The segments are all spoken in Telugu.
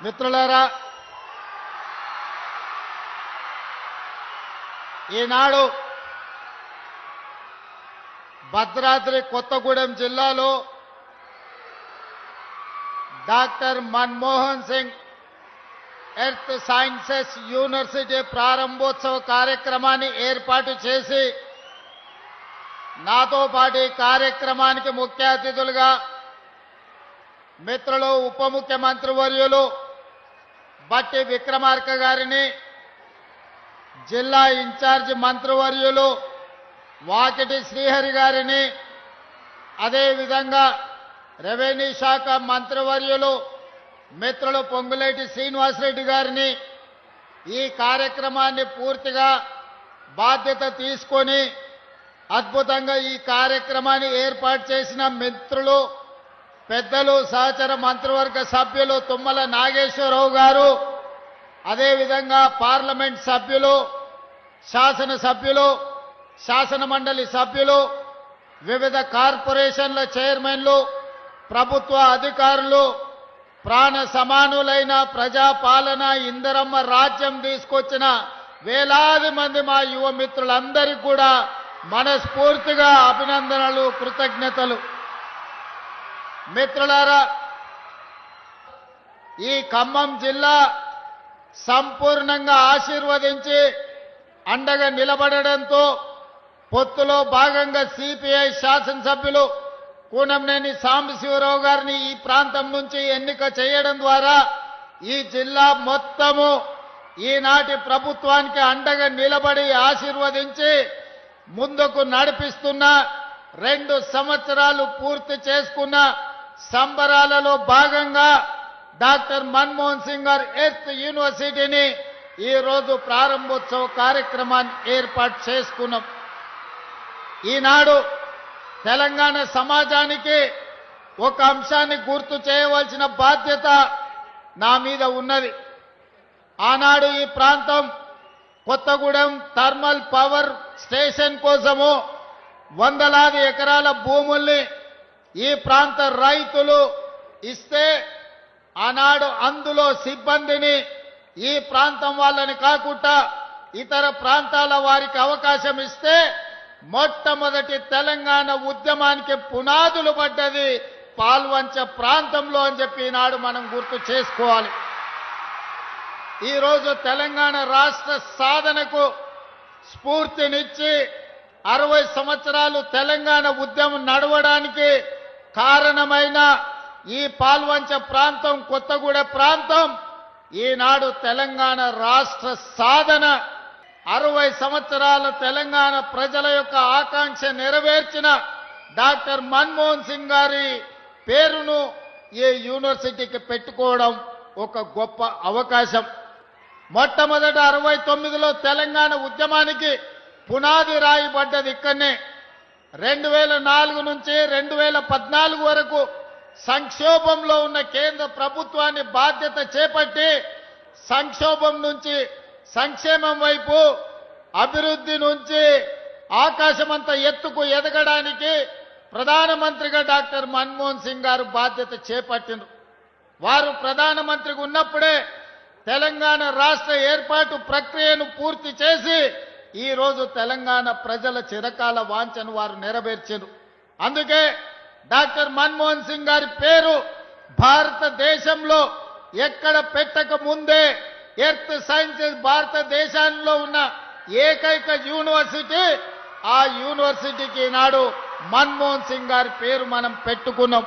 మిత్రులారా ఈనాడు భద్రాద్రి కొత్తగూడెం జిల్లాలో doctor Manmohan Singh earth sciences university ప్రారంభోత్సవ కార్యక్రమాన్ని ఏర్పాటు చేసి నాతో పాటు ఈ కార్యక్రమానికి ముఖ్య అతిథులుగా మిత్రులు ఉప ముఖ్యమంత్రి వర్యులు బట్టి విక్రమార్క గారిని జిల్లా ఇన్ఛార్జ్ మంత్రివర్యులు వాకిటి శ్రీహరి గారిని అదేవిధంగా రెవెన్యూ శాఖ మంత్రివర్యులు మిత్రులు పొంగులేటి శ్రీనివాసరెడ్డి గారిని ఈ కార్యక్రమాన్ని పూర్తిగా బాధ్యత తీసుకొని అద్భుతంగా ఈ కార్యక్రమాన్ని ఏర్పాటు చేసిన మిత్రులు పెద్దలు సహచర మంత్రివర్గ సభ్యులు తుమ్మల నాగేశ్వరరావు గారు అదేవిధంగా పార్లమెంట్ సభ్యులు శాసన సభ్యులు శాసన మండలి సభ్యులు వివిధ కార్పొరేషన్ల చైర్మన్లు ప్రభుత్వ అధికారులు ప్రాణ సమానులైన ప్రజాపాలన ఇందరమ్మ రాజ్యం తీసుకొచ్చిన వేలాది మంది మా యువ మిత్రులందరికీ కూడా మనస్ఫూర్తిగా అభినందనలు కృతజ్ఞతలు. మిత్రులారా ఈ ఖమ్మం జిల్లా సంపూర్ణంగా ఆశీర్వదించి అండగా నిలబడడంతో పొత్తులో భాగంగా సిపిఐ శాసనసభ్యులు కూనంనేని సాంబశివరావు గారిని ఈ ప్రాంతం నుంచి ఎన్నిక చేయడం ద్వారా ఈ జిల్లా మొత్తము ఈనాటి ప్రభుత్వానికి అండగా నిలబడి ఆశీర్వదించి ముందుకు నడిపిస్తున్న రెండు సంవత్సరాలు పూర్తి చేసుకున్న సంబరాలలో భాగంగా డాక్టర్ మన్మోహన్ సింగ్ గారు ఎర్త్ యూనివర్సిటీని ఈరోజు ప్రారంభోత్సవ కార్యక్రమాన్ని ఏర్పాటు చేసుకున్నాం. ఈనాడు తెలంగాణ సమాజానికి ఒక అంశాన్ని గుర్తు చేయవలసిన బాధ్యత నా మీద ఉన్నది. ఆనాడు ఈ ప్రాంతం కొత్తగూడెం థర్మల్ పవర్ స్టేషన్ కోసము వందలాది ఎకరాల భూముల్ని ఈ ప్రాంత రైతులు ఇస్తే ఆనాడు అందులో సిబ్బందిని ఈ ప్రాంతం వాళ్ళని కాకుండా ఇతర ప్రాంతాల వారికి అవకాశం ఇస్తే మొట్టమొదటి తెలంగాణ ఉద్యమానికి పునాదులు పడ్డది పాల్వంచ ప్రాంతంలో అని చెప్పి ఈనాడు మనం గుర్తు చేసుకోవాలి. ఈరోజు తెలంగాణ రాష్ట్ర సాధనకు స్ఫూర్తినిచ్చి అరవై సంవత్సరాలు తెలంగాణ ఉద్యమం నడవడానికి కారణమైన ఈ పాల్వంచ ప్రాంతం కొత్తగూడ ప్రాంతం ఈనాడు తెలంగాణ రాష్ట్ర సాధన. అరవై సంవత్సరాల తెలంగాణ ప్రజల యొక్క ఆకాంక్ష నెరవేర్చిన డాక్టర్ మన్మోహన్ సింగ్ గారి పేరును ఈ యూనివర్సిటీకి పెట్టుకోవడం ఒక గొప్ప అవకాశం. మొట్టమొదట అరవై తొమ్మిదిలో తెలంగాణ ఉద్యమానికి పునాది రాయబడ్డది ఇక్కడనే. రెండు వేల నాలుగు నుంచి రెండు వేల పద్నాలుగు వరకు సంక్షోభంలో ఉన్న కేంద్ర ప్రభుత్వాన్ని బాధ్యత చేపట్టి సంక్షోభం నుంచి సంక్షేమం వైపు అభివృద్ధి నుంచి ఆకాశమంత ఎత్తుకు ఎదగడానికి ప్రధానమంత్రిగా డాక్టర్ మన్మోహన్ సింగ్ గారు బాధ్యత చేపట్టిండ్రు. వారు ప్రధానమంత్రిగా ఉన్నప్పుడే తెలంగాణ రాష్ట్ర ఏర్పాటు ప్రక్రియను పూర్తి చేసి ఈరోజు తెలంగాణ ప్రజల చిరకాల వాంఛను వారు నెరవేర్చారు. అందుకే డాక్టర్ మన్మోహన్ సింగ్ గారి పేరు భారతదేశంలో ఎక్కడ పెట్టక ముందే ఎర్త్ సైన్సెస్ భారతదేశంలో ఉన్న ఏకైక యూనివర్సిటీ ఆ యూనివర్సిటీకి ఈనాడు మన్మోహన్ సింగ్ గారి పేరు మనం పెట్టుకున్నాం.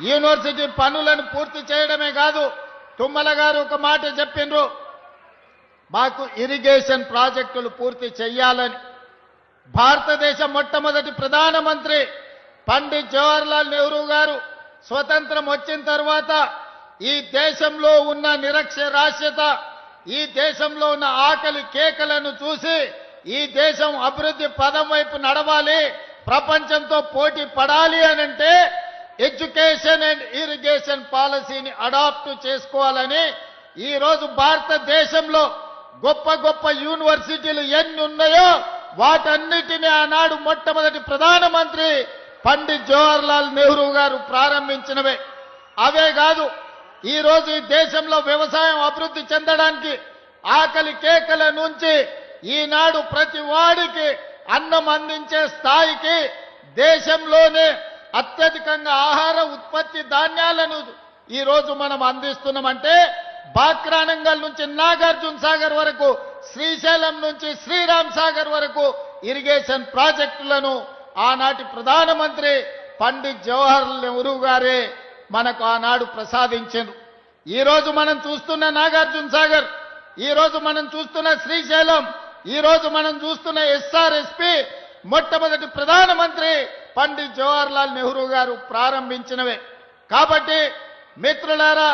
యూనివర్సిటీ పనులను పూర్తి చేయడమే కాదు తుమ్మల గారు ఒక మాట చెప్పిండ్రు మాకు ఇరిగేషన్ ప్రాజెక్టులు పూర్తి చెయ్యాలని భారతదేశ మొట్టమొదటి ప్రధానమంత్రి పండిత్ జవహర్లాల్ నెహ్రూ గారు స్వతంత్రం వచ్చిన తర్వాత ఈ దేశంలో ఉన్న నిరక్షరాస్యత ఈ దేశంలో ఉన్న ఆకలి కేకలను చూసి ఈ దేశం అభివృద్ధి పదం వైపు నడవాలి ప్రపంచంతో పోటీ పడాలి అనంటే ఎడ్యుకేషన్ అండ్ ఇరిగేషన్ పాలసీని అడాప్ట్ చేసుకోవాలని ఈరోజు భారతదేశంలో గొప్ప గొప్ప యూనివర్సిటీలు ఎన్ని ఉన్నాయో వాటన్నిటిని ఆనాడు మొట్టమొదటి ప్రధానమంత్రి పండిత్ జవహర్లాల్ నెహ్రూ గారు ప్రారంభించినవే. అవే కాదు ఈరోజు ఈ దేశంలో వ్యవసాయం అభివృద్ధి చెందడానికి ఆకలి కేకల నుంచి ఈనాడు ప్రతి వాడికి అన్నం అందించే స్థాయికి దేశంలోనే అత్యధికంగా ఆహార ఉత్పత్తి ధాన్యాలను ఈ రోజు మనం అందిస్తున్నామంటే బాక్రానంగల్ నుంచి నాగార్జున సాగర్ వరకు శ్రీశైలం నుంచి శ్రీరామ్ సాగర్ వరకు ఇరిగేషన్ ప్రాజెక్టులను ఆనాటి ప్రధానమంత్రి పండిత్ జవహర్ నెహ్రూ గారే మనకు ఆనాడు ప్రసాదించారు ఈ రోజు మనం చూస్తున్న నాగార్జున సాగర్ ఈ రోజు మనం చూస్తున్న శ్రీశైలం ఈ రోజు మనం చూస్తున్న ఎస్ఆర్ఎస్పి మొట్టమొదటి ప్రధానమంత్రి పండిత్ జవహర్లాల్ నెహ్రూ గారు ప్రారంభించినవే. కాబట్టి మిత్రులారా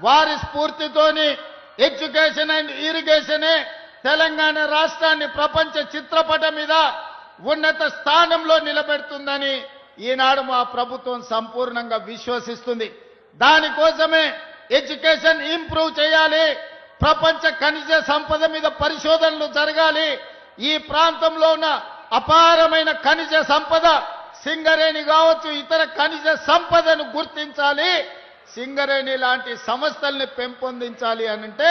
వారి స్ఫూర్తితోని ఎడ్యుకేషన్ అండ్ ఇరిగేషనే తెలంగాణ రాష్ట్రాన్ని ప్రపంచ చిత్రపటం మీద ఉన్నత స్థానంలో నిలబెడుతుందని ఈనాడు మా ప్రభుత్వం సంపూర్ణంగా విశ్వసిస్తుంది. దానికోసమే ఎడ్యుకేషన్ ఇంప్రూవ్ చేయాలి. ప్రపంచ ఖనిజ సంపద మీద పరిశోధనలు జరగాలి. ఈ ప్రాంతంలో ఉన్న అపారమైన ఖనిజ సంపద సింగరేణి కావచ్చు ఇతర ఖనిజ సంపదను గుర్తించాలి. సింగరేణి లాంటి సంస్థల్ని పెంపొందించాలి అనంటే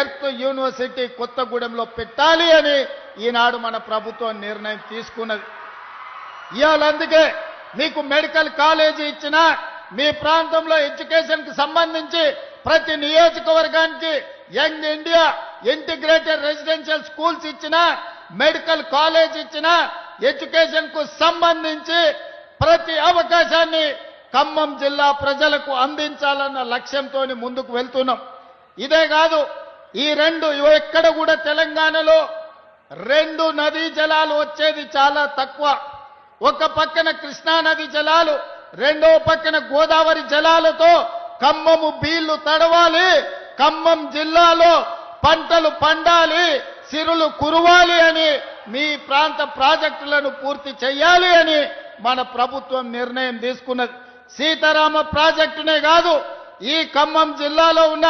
ఎర్త్ యూనివర్సిటీ కొత్తగూడెంలో పెట్టాలి అని ఈనాడు మన ప్రభుత్వం నిర్ణయం తీసుకున్నది. ఇవాళ అందుకే మీకు మెడికల్ కాలేజీ ఇచ్చిన మీ ప్రాంతంలో ఎడ్యుకేషన్కి సంబంధించి ప్రతి నియోజకవర్గానికి young India integrated residential schools ఇచ్చిన మెడికల్ కాలేజ్ ఇచ్చిన ఎడ్యుకేషన్కు సంబంధించి ప్రతి అవకాశాన్ని ఖమ్మం జిల్లా ప్రజలకు అందించాలన్న లక్ష్యంతో ముందుకు వెళ్తున్నాం. ఇదే కాదు ఈ రెండు ఎక్కడ కూడా తెలంగాణలో రెండు నదీ జలాలు వచ్చేది చాలా తక్కువ. ఒక పక్కన కృష్ణా నది జలాలు రెండో పక్కన గోదావరి జలాలతో ఖమ్మము బీళ్ళు తడవాలి ఖమ్మం జిల్లాలో పంటలు పండాలి సిరులు కురవాలి అని మీ ప్రాంత ప్రాజెక్టులను పూర్తి చేయాలి అని మన ప్రభుత్వం నిర్ణయం తీసుకున్నది. సీతారామ ప్రాజెక్టునే కాదు ఈ ఖమ్మం జిల్లాలో ఉన్న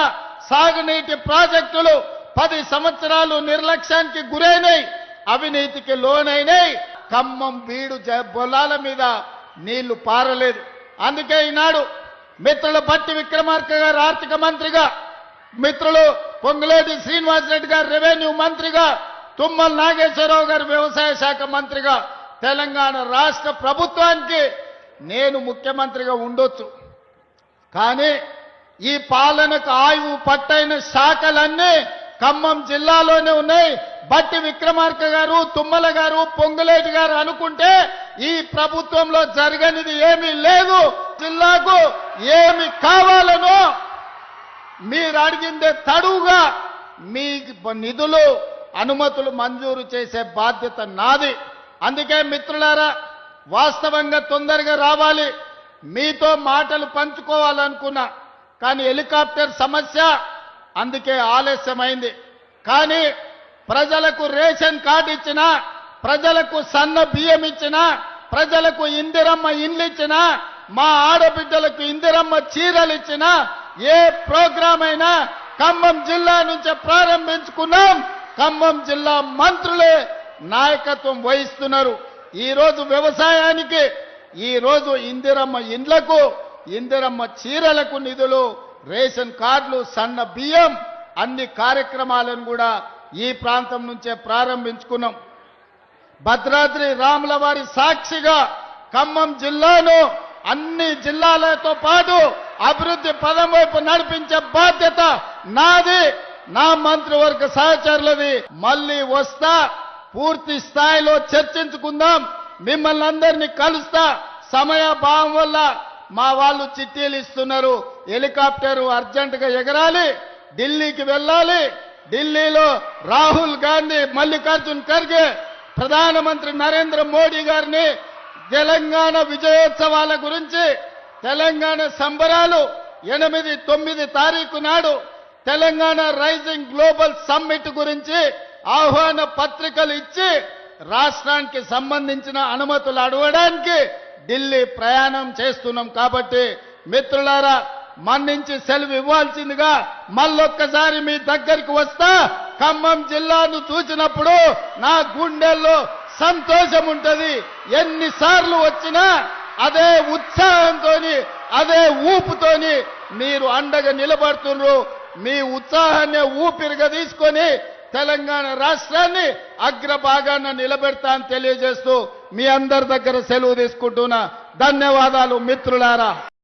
సాగునీటి ప్రాజెక్టులు పది సంవత్సరాలు నిర్లక్ష్యానికి గురైనాయి అవినీతికి లోనైనాయి ఖమ్మం బీడు జ- పొలాల మీద నీళ్ళు పారలేదు. అందుకే ఈనాడు మిత్రుల బట్టి విక్రమార్క గారు ఆర్థిక మంత్రిగా మిత్రులు పొంగులేటి శ్రీనివాసరెడ్డి గారు రెవెన్యూ మంత్రిగా తుమ్మల నాగేశ్వరరావు గారు వ్యవసాయ శాఖ మంత్రిగా తెలంగాణ రాష్ట్ర ప్రభుత్వానికి నేను ముఖ్యమంత్రిగా ఉండొచ్చు. కానీ ఈ పాలనకు ఆయువు పట్టైన శాఖలన్నీ ఖమ్మం జిల్లాలోనే ఉన్నాయి. బట్టి విక్రమార్క గారు తుమ్మల గారు పొంగులేటి గారు అనుకుంటే ఈ ప్రభుత్వంలో జరగనిది ఏమీ లేదు. జిల్లాకు ఏమి కావాలనో మీరు అడిగిందే తడువుగా మీ నిధులు అనుమతులు మంజూరు చేసే బాధ్యత నాది. అందుకే మిత్రులారా వాస్తవంగా తొందరగా రావాలి. మీతో మాటలు పంచుకోవాలనుకున్నా. కానీ హెలికాప్టర్ సమస్య అందుకే ఆలస్యమైంది. కానీ ప్రజలకు రేషన్ కార్డు ఇచ్చినా ప్రజలకు సన్న బియ్యం ఇచ్చినా ప్రజలకు ఇందిరమ్మ ఇండ్లు ఇచ్చినా మా ఆడబిడ్డలకు ఇందిరమ్మ చీరలు ఇచ్చినా ఏ ప్రోగ్రాం అయినా ఖమ్మం జిల్లా నుంచే ప్రారంభించుకున్నాం. ఖమ్మం జిల్లా మంత్రులే నాయకత్వం వహిస్తున్నారు. ఈరోజు వ్యవసాయానికి ఈరోజు ఇందిరమ్మ ఇండ్లకు ఇందిరమ్మ చీరలకు నిధులు రేషన్ కార్డులు సన్న బియ్యం అన్ని కార్యక్రమాలను కూడా ఈ ప్రాంతం నుంచే ప్రారంభించుకున్నాం. భద్రాద్రి రాముల వారి సాక్షిగా ఖమ్మం జిల్లాను అన్ని జిల్లాలతో పాటు అభివృద్ధి పదం వైపు నడిపించే బాధ్యత నాది. నా మంత్రివర్గ సహచరులది. మళ్ళీ వస్తా పూర్తి స్థాయిలో చర్చించుకుందాం. మిమ్మల్ని అందరినీ కలుస్తా. సమయాభావం వల్ల మా వాళ్ళు చిట్టీలు ఇస్తున్నారు. హెలికాప్టర్ అర్జెంట్గా ఎగరాలి. ఢిల్లీకి వెళ్ళాలి. ఢిల్లీలో రాహుల్ గాంధీ మల్లికార్జున్ ఖర్గే ప్రధానమంత్రి నరేంద్ర మోడీ గారిని తెలంగాణ విజయోత్సవాల గురించి తెలంగాణ సంబరాలు ఎనిమిది తొమ్మిది తారీఖు నాడు తెలంగాణ రైజింగ్ గ్లోబల్ సమ్మిట్ గురించి ఆహ్వాన పత్రికలు ఇచ్చి రాష్ట్రానికి సంబంధించిన అనుమతులు అడగడానికి ఢిల్లీ ప్రయాణం చేస్తున్నాం కాబట్టి మిత్రులారా మన్నించి సెలవు ఇవ్వాల్సిందిగా మళ్ళొక్కసారి మీ దగ్గరికి వస్తా ఖమ్మం జిల్లాను చూసినప్పుడు నా గుండెల్లో సంతోషం ఉంటుంది. ఎన్నిసార్లు వచ్చినా అదే ఉత్సాహంతోని అదే ఊపుతోని మీరు అండగా నిలబడుతున్నారు మీ ఉత్సాహాన్ని ఊపిరిగా తీసుకొని తెలంగాణ రాష్ట్రాన్ని అగ్రభాగాన నిలబెడతా అని తెలియజేస్తూ మీ అందరి దగ్గర సెలవు తీసుకుంటున్నా. ధన్యవాదాలు మిత్రులారా.